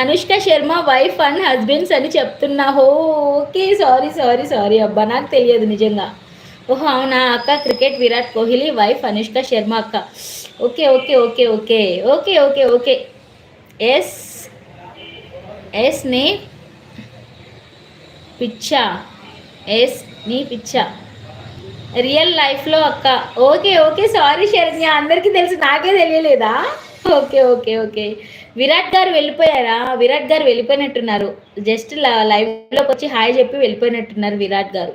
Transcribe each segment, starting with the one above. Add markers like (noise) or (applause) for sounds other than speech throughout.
Anushka Sharma wife and husbands అని చెప్తున్నా. Okay sorry sorry sorry అబ్బా నాకు తెలియదు నిజంగా. ఓహో అవునా అక్క? క్రికెట్ విరాట్ కోహ్లీ వైఫ్ అనుష్క శర్మ అక్క. Okay okay okay okay okay okay okay. Yes yes నీ పిచ్చా? ఎస్ నీ పిచ్చా? రియల్ లైఫ్లో అక్క. Okay okay sorry Saranya. అందరికీ తెలుసు నాకే తెలియలేదా? Okay okay okay. విరాట్ గారు వెళ్ళిపోయారా? విరాట్ గారు వెళ్ళిపోయినట్టున్నారు. జస్ట్ లైవ్లోకి వచ్చి హాయ్ చెప్పి వెళ్ళిపోయినట్టున్నారు Virat garu.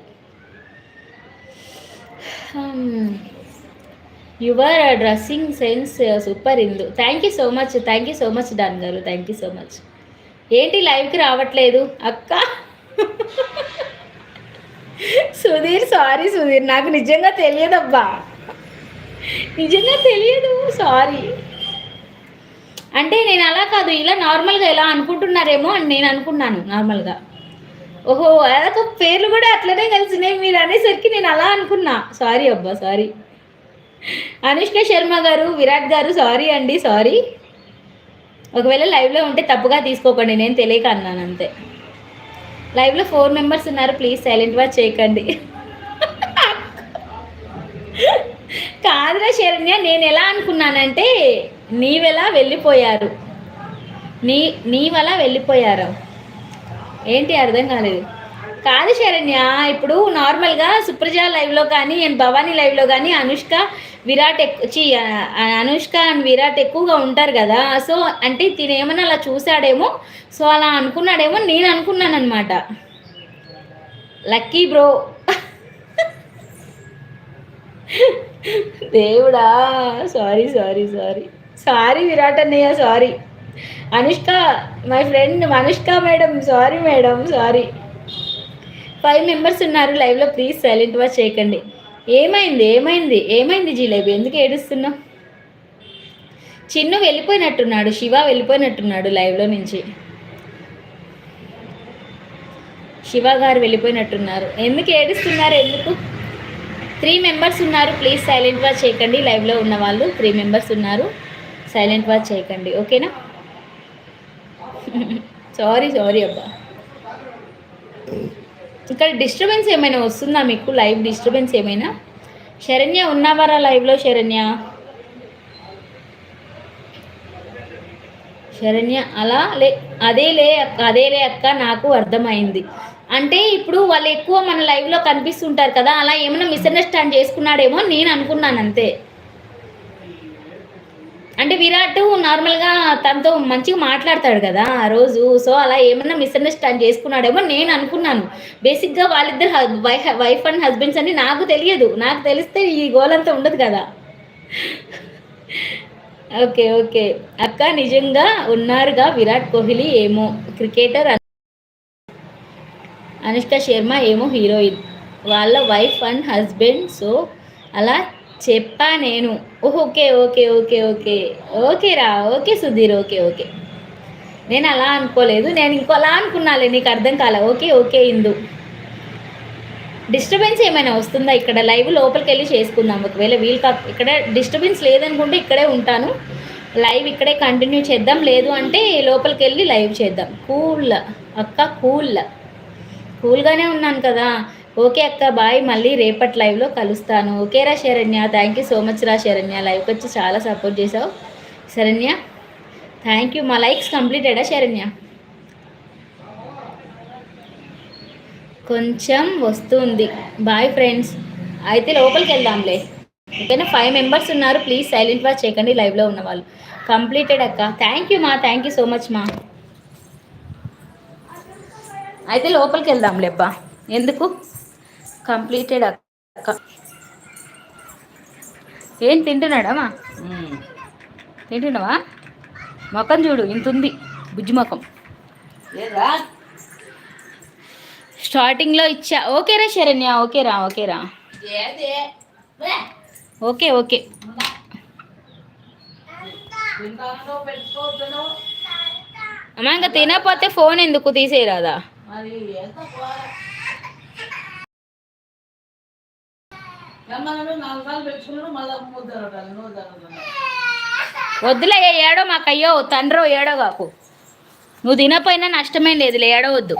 Your dressing sense super Indu. Thank you so much thank you so much Don garu. Thank you so much ఏంటి లైవ్కి రావట్లేదు? అక్క. సుధీర్ సారీ సుధీర్. నాకు నిజంగా తెలియదబ్బా. నిజంగా తెలియదు సారీ అంటే నేను అలా కాదు ఇలా నార్మల్గా ఎలా అనుకుంటున్నారేమో అని నేను అనుకున్నాను నార్మల్గా. ఓహో అదొక పేర్లు కూడా అట్లనే కలిసినాయి మీరు అనేసరికి నేను అలా అనుకున్నా. సారీ అబ్బా సారీ. అనుష్క శర్మ గారు విరాట్ గారు సారీ అండి సారీ. ఒకవేళ లైవ్లో ఉంటే తప్పుగా తీసుకోకండి నేను తెలియక అన్నాను అంతే. లైవ్లో ఫోర్ మెంబర్స్ ఉన్నారు ప్లీజ్ సైలెంట్ వాచ్ చేయకండి. కాదురా శరణ్య నేను ఎలా అనుకున్నానంటే నీవెలా వెళ్ళిపోయారు? నీ నీవలా వెళ్ళిపోయారు. ఏంటి అర్థం కాలేదు. కాదు శరణ్య ఇప్పుడు నార్మల్గా సుప్రజ లైవ్లో కానీ అండ్ భవానీ లైవ్లో కానీ అనుష్క విరాట్ ఎక్కువ చి అనుష్క అండ్ విరాట్ ఎక్కువగా ఉంటారు కదా. సో అంటే తినేమన్నా ఏమన్నా అలా చూసాడేమో సో అలా అనుకున్నాడేమో? నేను అనుకున్నాను అనమాట లక్కీ బ్రో. (laughs) దేవుడా sorry sorry sorry. Sorry Virat అన్నయ్య sorry. Anushka my friend Anushka madam sorry madam sorry. Five members ఉన్నారు లైవ్లో ప్లీజ్ సైలెంట్ వాచ్ చేయకండి. ఏమైంది ఏమైంది ఏమైంది జిలేబీ? ఎందుకు ఏడుస్తున్నావు? చిన్ను వెళ్ళిపోయినట్టున్నాడు శివ వెళ్ళిపోయినట్టున్నాడు లైవ్లో నుంచి. శివ గారు వెళ్ళిపోయినట్టున్నారు. ఎందుకు ఏడుస్తున్నారు ఎందుకు? త్రీ మెంబర్స్ ఉన్నారు ప్లీజ్ సైలెంట్ వాచ్ చేయకండి. లైవ్లో ఉన్న వాళ్ళు త్రీ మెంబర్స్ ఉన్నారు. సైలెంట్ వాచ్ చేయకండి ఓకేనా? సారీ సారీ అబ్బా. ఇక్కడ డిస్టర్బెన్స్ ఏమైనా వస్తుందా మీకు? లైవ్ డిస్టర్బెన్స్ ఏమైనా? శరణ్య ఉన్నావారా లైవ్లో శరణ్య? శరణ్య అలా లే అదేలే అక్క అదేలే అక్క నాకు అర్థమైంది. అంటే ఇప్పుడు వాళ్ళు ఎక్కువ మన లైవ్లో కనిపిస్తుంటారు కదా అలా ఏమైనా మిస్అండర్స్టాండ్ చేసుకున్నాడేమో నేను అనుకున్నాను అంతే. అంటే విరాట్ నార్మల్గా తనతో మంచిగా మాట్లాడతాడు కదా ఆ రోజు. సో అలా ఏమన్నా మిస్అండర్స్టాండ్ చేసుకున్నాడేమో నేను అనుకున్నాను. బేసిక్గా వాళ్ళిద్దరు వైఫ్ అండ్ హస్బెండ్స్ అని నాకు తెలియదు. నాకు తెలిస్తే ఈ గోలంతా ఉండదు కదా. Okay okay. అక్క నిజంగా ఉన్నారుగా విరాట్ కోహ్లీ ఏమో. క్రికెటర్ అనుష్క శర్మ ఏమో హీరోయిన్. వాళ్ళ వైఫ్ అండ్ హస్బెండ్ సో అలా చెప్పా నేను. Okay okay okay okay. ఓకేరా ఓకే సుధీర్ ఓకే ఓకే. నేను అలా అనుకోలేదు. నేను ఇంకోలా అనుకున్నాలే నీకు అర్థం కాలే? ఓకే ఓకే ఇందు. డిస్టర్బెన్స్ ఏమైనా వస్తుందా? ఇక్కడ లైవ్ లోపలికి వెళ్ళి చేసుకుందాం. ఒకవేళ వీలు కా ఇక్కడ డిస్టర్బెన్స్ లేదనుకుంటే ఇక్కడే ఉంటాను. లైవ్ ఇక్కడే కంటిన్యూ చేద్దాం. లేదు అంటే లోపలికి వెళ్ళి లైవ్ చేద్దాం. కూల్. అక్క కూల్. కూల్గానే ఉన్నాను కదా. ఓకే అక్క బాయ్. మళ్ళీ రేపటి లైవ్లో కలుస్తాను. ఓకే రా Saranya. Thank you so much రా శరణ్య. లైవ్కి వచ్చి చాలా సపోర్ట్ చేసావు. శరణ్య థ్యాంక్ యూ మా లైక్స్ కంప్లీటెడా శరణ్య? కొంచెం వస్తుంది. బాయ్ ఫ్రెండ్స్ అయితే లోపలికి వెళ్దాంలే. ఓకేనా ఫైవ్ మెంబర్స్ ఉన్నారు ప్లీజ్ సైలెంట్ వాచ్ చేయకండి లైవ్లో ఉన్న వాళ్ళు కంప్లీటెడ్ అక్క. థ్యాంక్ యూ మా. థ్యాంక్ యూ సో మచ్ మా. అయితే లోపలికి వెళ్దాంలే అబ్బా. ఎందుకు? కంప్లీటెడ్ అక్క. ఏం తింటున్నాడమ్మా తింటున్నావా? మొఖం చూడు ఇంత ఉంది. బుజ్జి మొఖం. స్టార్టింగ్లో ఇచ్చా. ఓకేరా శరణ్య ఓకేరా ఓకేరా ఓకే ఓకే అమ్మా ఇంకా తినకపోతే ఫోన్ ఎందుకు తీసేయరాదా? వద్దులే ఏడో మాకు అయ్యో తండ్రో ఏడో కాకు. నువ్వు తినపోయినా నష్టమేం లేదులే ఏడవద్దు.